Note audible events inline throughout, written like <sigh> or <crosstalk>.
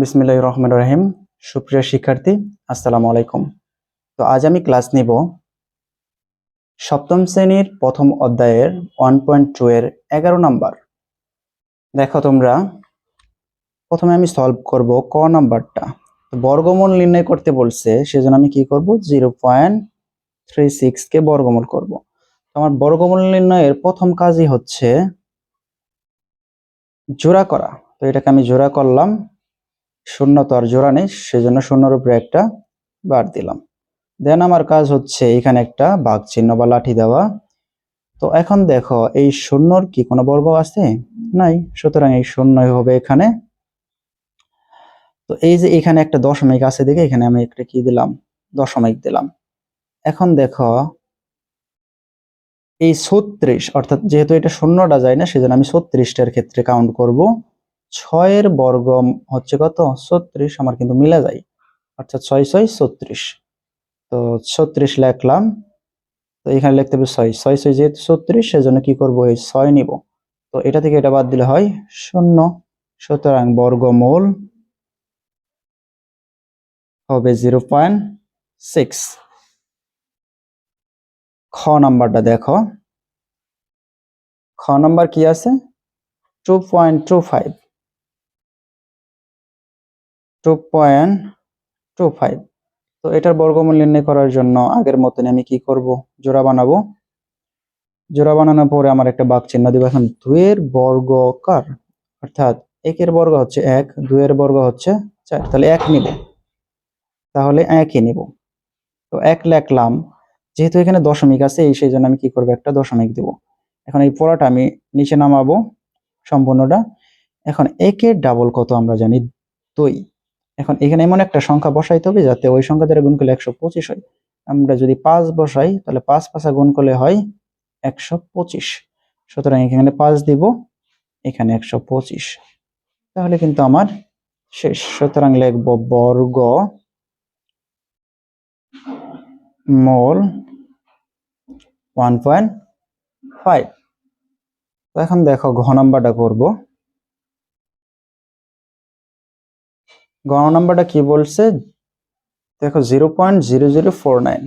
বিসমিল্লাহ রহমান রহিম। সুপ্রিয় শিক্ষার্থী, আসসালামু আলাইকুম। তো আজ আমি ক্লাস নিব সপ্তম শ্রেণির প্রথম অধ্যায়ের ওয়ান পয়েন্ট টু এর এগারো নাম্বার। দেখো তোমরা, প্রথমে আমি সলভ করব ক নাম্বারটা। তো বর্গমূল নির্ণয় করতে বলছে, সেজন্য আমি কি করব? জিরো পয়েন্ট থ্রি সিক্সকে বর্গমূল করব। আমার বর্গমূল নির্ণয়ের প্রথম কাজই হচ্ছে জোড়া করা। তো এটাকে আমি জোড়া করলাম। শূন্য তো আর জোড়া নেই, সেজন্য শূন্যর উপরে একটা বার দিলাম। দেন আমার কাজ হচ্ছে এখানে একটা বাঘ চিহ্ন বা লাঠি দেওয়া। তো এখন দেখো, এই শূন্যর কি কোনো বর্গ আছে? নাই, সুতরাং এই শূন্যই হবে এখানে। তো এই যে এখানে একটা দশমিক আছে দেখে এখানে আমি একটা কি দিলাম? দশমিক দিলাম। এখন দেখো, এই ছত্রিশ, অর্থাৎ যেহেতু এটা শূন্যটা যায় না, সেজন্য আমি ছত্রিশটার ক্ষেত্রে কাউন্ট করব। ছয়ের বর্গ হচ্ছে কত? ছত্রিশ, আমার কিন্তু মিলে যায়। অর্থাৎ ছয় ছয়, ছত্রিশ। তো ছত্রিশ লিখলাম। তো এখানে লিখতে হবে ছয়। ছয় ছয় যেহেতু ছত্রিশ, সেজন্য কি করব? এই ছয় নিব। তো এটা থেকে এটা বাদ দিলে হয় শূন্য। সুতরাং বর্গমূল হবে জিরো পয়েন্ট সিক্স। খ নাম্বারটা দেখো। খ নাম্বার কি আছে? Two point two five. Two point two five তো এটার বর্গমূল নির্ণয় করার জন্য আগের মতন আমি কি করব? জোড়া বানাবো। জোড়া বানানোর পরে আমার একটা বাক চিহ্ন দিব। এখন দুইয়ের বর্গ কার? অর্থাৎ একের বর্গ হচ্ছে এক, দুইয়ের বর্গ হচ্ছে চার। তাহলে এক নিব। তাহলে একই নিব। তো এক লেখলাম, যেহেতু এখানে দশমিক আছে, এই সেই জন্য আমি কি করব? একটা দশমিক দিব। এখন এই পড়াটা আমি নিচে নামাবো সম্পূর্ণটা। এখন একের ডাবল কত আমরা জানি? দুই। এখন এখানে এমন একটা সংখ্যা বসাইতে হবে যাতে ওই সংখ্যা দ্বারা গুণ করলে একশো পঁচিশ হয়। আমরা যদি পাঁচ বসাই, তাহলে পাঁচ পাঁচা গুণ করলে হয় একশো পঁচিশ। সুতরাং এখানে পাঁচ দিব, এখানে একশো পঁচিশ। তাহলে কিন্তু আমার শেষ। সুতরাং লিখব বর্গ মোল ওয়ান পয়েন্ট ফাইভ। তো এখন দেখো ঘ নাম্বারটা করব। গ নাম্বারটা কি বলছে? দেখো zero point zero zero four nine.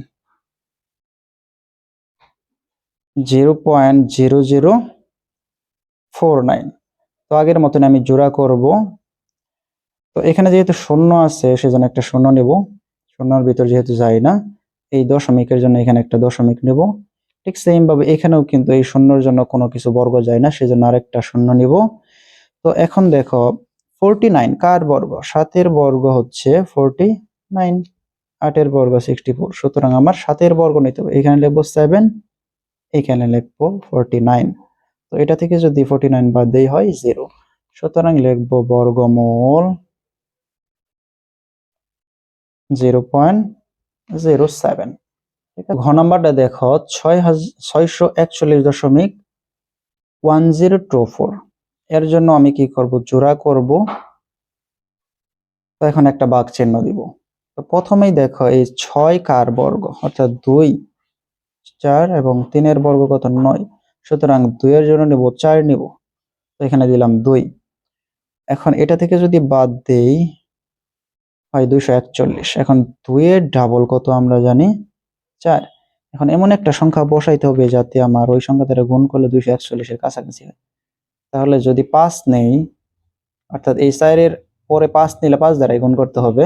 Zero point zero zero four nine. তো আগের মতন আমি জোড়া করব। তো এখানে যেহেতু শূন্য আছে, সেজন্য একটা শূন্য নেব। শূন্যর ভিতর যেহেতু যায় না, এই দশমিকের জন্য এখানে একটা দশমিক নেব। ঠিক সেম ভাবে এখানেও কিন্তু এই শূন্যর জন্য কোনো কিছু বর্গ যায় না, সেজন্য আরেকটা শূন্য নিব। তো এখন দেখো ফোরটি নাইন, কার বর্গ? সাতের বর্গ হচ্ছে ফোরটি নাইন, আটের বর্গ সিক্সটি ফোর। সুতরাং আমার সাতের বর্গ নিতে হবে। এখানে লিখব সেভেন, এখানে লিখব ফোরটি নাইন। তো এটা থেকে যদি ফোরটি নাইন বাদ দেই হয় জিরো। সুতরাং লিখব বর্গমূল জিরো পয়েন্ট জিরো সেভেন। ঘ নাম্বারটা দেখো, ছয় হাজার ছয়শো একচল্লিশ দশমিক ওয়ান জিরো টু ফোর। এর জন্য আমি কি করব? জোড়া করব। তো এখন একটা বাঘ চিহ্ন দিব। তো প্রথমেই দেখো, এই ছয় কার বর্গ, অর্থাৎ দুই, চার এবং তিনের বর্গ কত? নয়। সুতরাং দুইয়ের জন্য নিব, চার নিব। তো এখানে দিলাম দুই। এখন এটা থেকে যদি বাদ দেই, হয় দুইশো একচল্লিশ। এখন দুইয়ের ডাবল কত আমরা জানি? চার। এখন এমন একটা সংখ্যা বসাইতে হবে যাতে আমার ওই সংখ্যা দ্বারা গুণ করলে দুইশো একচল্লিশের কাছাকাছি হয়। তাহলে যদি পাঁচ নেই, অর্থাৎ এই চারের পরে পাঁচ নিলে পাঁচ দ্বারাই গুণ করতে হবে,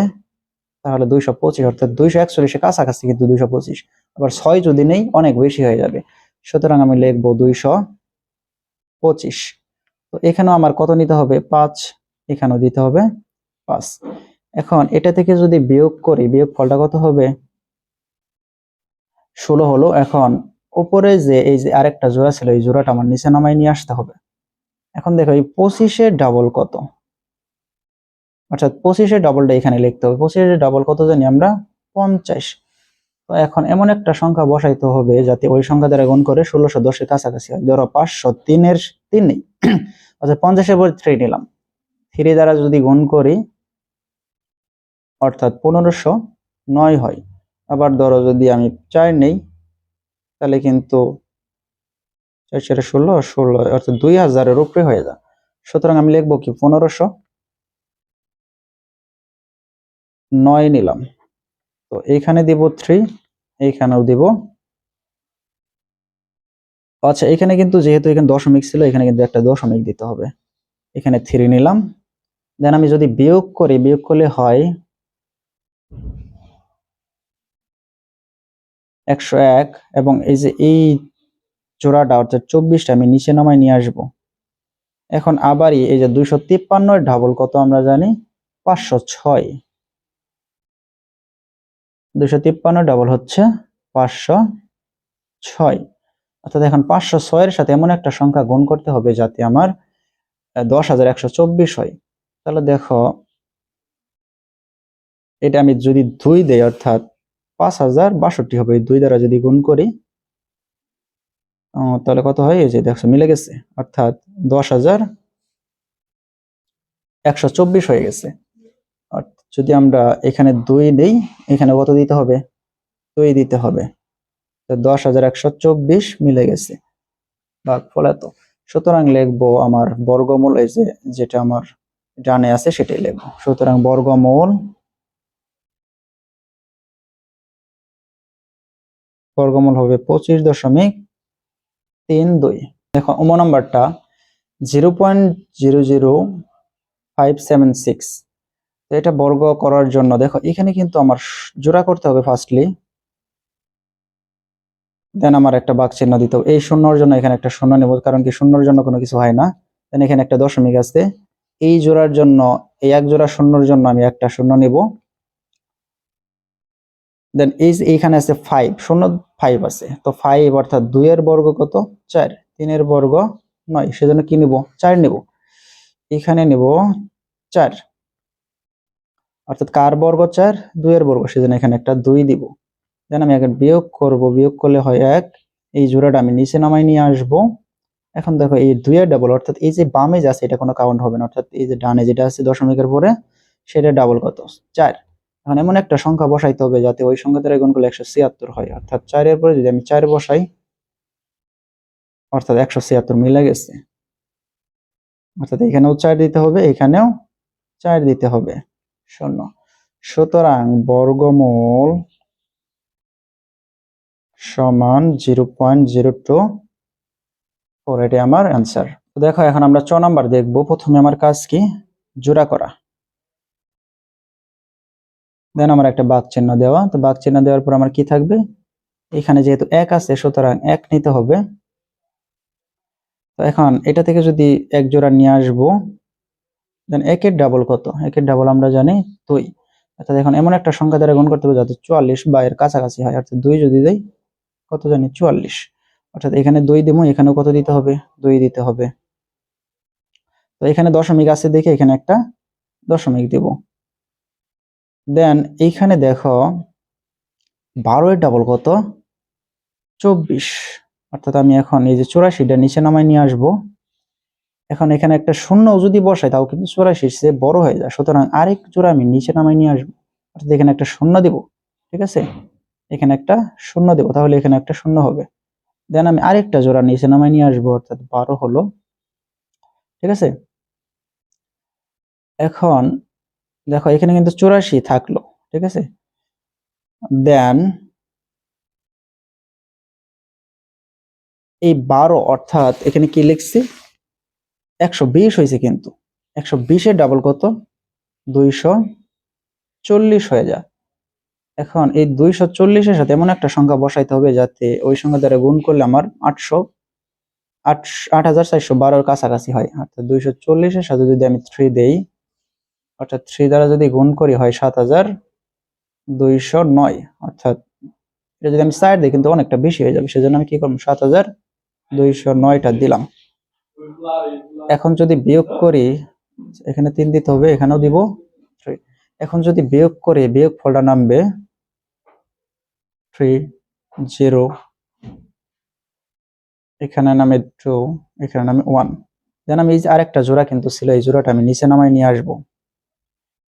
তাহলে দুইশো পঁচিশ, অর্থাৎ দুইশো একচল্লিশে কাছাকাছি কিন্তু দুইশো পঁচিশ। আবার ছয় যদি নেই, অনেক বেশি হয়ে যাবে। সুতরাং আমি লিখব দুইশো পঁচিশ। তো এখানেও আমার কত নিতে হবে? পাঁচ। এখানেও দিতে হবে পাঁচ। এখন এটা থেকে যদি বিয়োগ করি বিয়োগ ফলটা কত হবে? ষোলো হলো। এখন উপরে যে এই যে আরেকটা জোড়া ছিল, এই জোড়াটা আমার নিচে নামাই নিয়ে আসতে হবে। এখন দেখো, এই পঁচিশের ডাবল কত? অর্থাৎ পঁচিশের ডাবলটা এখানে লিখতে হবে। পঁচিশের ডাবল কত জানি আমরা? পঞ্চাশ। তো এখন এমন একটা সংখ্যা বসাইতে হবে যাতে ওই সংখ্যা দ্বারা গুণ করে ষোলোশো দশের কাছাকাছি হয়। ধরো পাঁচশো তিনের তিন নেই <clears throat> অর্থাৎ পঞ্চাশের পরে থ্রি নিলাম। থ্রি দ্বারা যদি গুণ করি, অর্থাৎ পনেরোশো নয় হয়। আবার ধরো যদি আমি চার নেই, তাহলে কিন্তু চার, চারে ষোলো ষোলো, অর্থাৎ দুই হাজারের উপরে হয়ে যায়। সুতরাং আমি লিখব কি? পনেরোশো নয় নিলাম। তো এইখানে দিব থ্রি এইখানেও দিব। আচ্ছা এখানে কিন্তু যেহেতু এখানে দশমিক ছিল, এখানে কিন্তু একটা দশমিক দিতে হবে। এখানে থ্রি নিলাম। দেন আমি যদি বিয়োগ করি, বিয়োগ করলে হয় একশো এক, এবং এই যে এই জোড়াটা অর্থাৎ চব্বিশটা আমি নিচে নামায় নিয়ে আসব। এখন আবারই এই যে দুইশো তিপ্পান্নর ডাবল কত আমরা জানি? পাঁচশো ছয়। দুইশো তিপ্পান্ন ডাবল হচ্ছে পাঁচশো ছয়। অর্থাৎ এখন পাঁচশো ছয়ের সাথে এমন একটা সংখ্যা গুণ করতে হবে যাতে আমার দশ হাজার একশো চব্বিশ হয়। তাহলে দেখো, এটা আমি যদি দুই দেই, অর্থাৎ পাঁচ হাজার বাষট্টি হবে। দুই দ্বারা যদি গুণ করি তাহলে কত হয়? এই যে দেখছ, মিলে গেছে। অর্থাৎ দশ হাজার একশো চব্বিশ হয়ে গেছে। যদি আমরা এখানে দুই দেই, এখানে কত দিতে হবে? দুই দিতে হবে। দশ হাজার একশো চব্বিশ মিলে গেছে। ভাগ ফলে তো সুতরাং লিখব আমার বর্গমূল, এই যে যেটা আমার ডানে আছে সেটাই লিখব। সুতরাং বর্গমূল বর্গমূল হবে পঁচিশ দশমিক তিন দুই। দেখো, উম নাম্বারটা zero point zero zero five seven six. এটা বর্গ করার জন্য, দেখো, এখানে কিন্তু আমার জোড়া করতে হবে ফার্স্টলি দেন আমার একটা বাক চিহ্ন দিতে হবে। এই শূন্যর জন্য এখানে একটা শূন্য নেব, কারণ কি শূন্যর জন্য কোনো কিছু হয় না। দেন এখানে একটা দশমিক আছে। এই জোড়ার জন্য, এই এক জোড়া শূন্যর জন্য আমি একটা শূন্য নেব। দেন এই এইখানে আছে ফাইভ শূন্য ফাইভ আছে। তো ফাইভ অর্থাৎ দুইয়ের বর্গ কত? চার। তিনের বর্গ নয়। সেজন্য কি নিব? চার নিব। এখানে নিব চার। অর্থাৎ কার বর্গ? চার। দুইয়ের বর্গ। সেজন্য এখানে একটা দুই দিব। দেন আমি এখন বিয়োগ করব। বিয়োগ করলে হয় এক। এই জোড়াটা আমি নিচে নামাই নিয়ে আসব। এখন দেখো এই দুইয়ের ডাবল অর্থাৎ এই যে বামে যে আছে এটা কোনো কাউন্ট হবে না। অর্থাৎ এই যে ডানে যেটা আছে দশমিকের পরে, সেটা ডাবল কত? চার। এখন এমন একটা সংখ্যা বসাইতে হবে যাতে ওই সংখ্যা দ্বারা গুণ করলে একশো ছিয়াত্তর হয়। অর্থাৎ চারের পরে যদি আমি চার বসাই, অর্থাৎ একশো ছিয়াত্তর মিলে গেছে। অর্থাৎ এখানেও চার দিতে হবে এখানেও চার দিতে হবে। শূন্য। সুতরাং বর্গমূল সমান zero point zero two four এটি আমার অ্যান্সার তো দেখো, এখন আমরা ছ নাম্বার দেখব। প্রথমে আমার কাজ কি? জোড়া করা। দেন আমার একটা বাঘ চিহ্ন দেওয়া। তো বাঘ চিহ্ন দেওয়ার পর আমার কি থাকবে? এখানে যেহেতু এক আছে, সুতরাং এক নিতে হবে। তো এখন এটা থেকে যদি এক জোড়া নিয়ে আসব দেন একের ডাবল কত? একের ডাবল আমরা জানি দুই। অর্থাৎ এখন এমন একটা সংখ্যা দ্বারা গুণ করতে হবে যাতে চুয়াল্লিশ বা এর কাছাকাছি হয়। অর্থাৎ দুই যদি দেয় কত জানি? চুয়াল্লিশ। অর্থাৎ এখানে দুই দিব এখানেও কত দিতে হবে? দুই দিতে হবে। তো এখানে দশমিক আছে দেখে এখানে একটা দশমিক দিব। দেন এইখানে দেখো বারো এর ডাবল কত? চব্বিশ। অর্থাৎ আমি এখন এই যে চুরাশিটা নিচে নামায় নিয়ে আসব। এখন এখানে একটা শূন্য যদি বসাই, তাও কিন্তু চুরাশির চেয়ে বড় হয়ে যায়। সুতরাং আরেক জোড়া আমি নিচে নামায় নিয়ে আসব। অর্থাৎ এখানে একটা শূন্য দিব, ঠিক আছে? এখানে একটা শূন্য দেবো, তাহলে এখানে একটা শূন্য হবে। দেন আমি আরেকটা জোড়া নিচে নামায় নিয়ে আসব, অর্থাৎ বারো হলো, ঠিক আছে? এখন দেখো, এখানে কিন্তু চুরাশি থাকল, ঠিক আছে? দেন এই বারো, অর্থাৎ এখানে কি লিখছি? একশো বিশ হয়েছে কিন্তু। একশো বিশের ডাবল কত? দুইশো চল্লিশ হয়ে যায়। এখন এই দুইশো চল্লিশের সাথে এমন একটা সংখ্যা বসাইতে হবে যাতে ওই সংখ্যা দ্বারা গুণ করলে আমার আটশো, আট আট হাজার চারশো বারোর কাছাকাছি হয়। অর্থাৎ দুইশো চল্লিশের সাথে যদি আমি থ্রি দেই অর্থাৎ থ্রি দ্বারা যদি গুণ করি হয় সাত হাজার দুইশো নয়। অর্থাৎ এটা যদি আমি সাইড দিই কিন্তু অনেকটা বেশি হয়ে যাবে, সেজন্য আমি কি করব সাত হাজার দুইশো নয়টা দিলাম। এখন যদি বিয়োগ করি, এখানে তিন দিতে হবে, এখানেও দিব এখন যদি বিয়োগ করে, বিয়োগ ফলটা নামবে থ্রি জিরো এখানে নামে টু এখানে নামে ওয়ান দেন আমি এই যে আরেকটা জোড়া কিন্তু ছিল, এই জোড়াটা আমি নিচে নামায় নিয়ে আসব।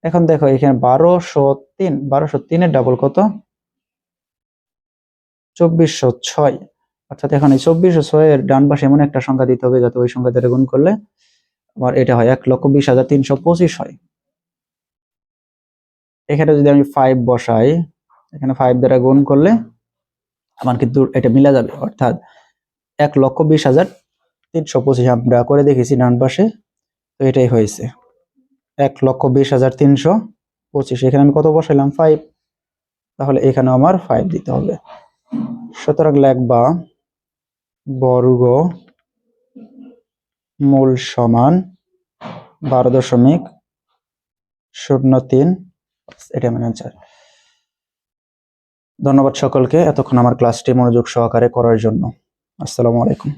এখন দেখো, এখানে বারোশো তিন, বারোশো তিনের ডাবল কত? চব্বিশশো ছয়। অর্থাৎ এখন এই চব্বিশশো ছয়ের ডান পাশে এমন একটা সংখ্যা দিতে হবে যাতে ওই সংখ্যা দ্বারা গুণ করলে আমার এটা হয় এক লক্ষ বিশ হাজার তিনশো পঁচিশ হয়। এখানে যদি আমি ফাইভ বসাই, এখানে ফাইভ দ্বারা গুণ করলে আমার কিন্তু এটা মিলা যাবে। অর্থাৎ এক লক্ষ বিশ হাজার তিনশো পঁচিশ আমরা করে দেখেছি ডান পাশে, তো এটাই হয়েছে। এক লক্ষ বিশ হাজার তিনশো পঁচিশ। এখানে আমি কত বসাইলাম? ফাইভ তাহলে এখানে আমার ফাইভ দিতে হবে। সুতরাং লেখবা, বর্গ মূল সমান বারো দশমিক শূন্য তিন। এটা আমার অ্যান্সার ধন্যবাদ সকলকে এতক্ষণ আমার ক্লাসটি মনোযোগ সহকারে করার জন্য। আসসালামু আলাইকুম।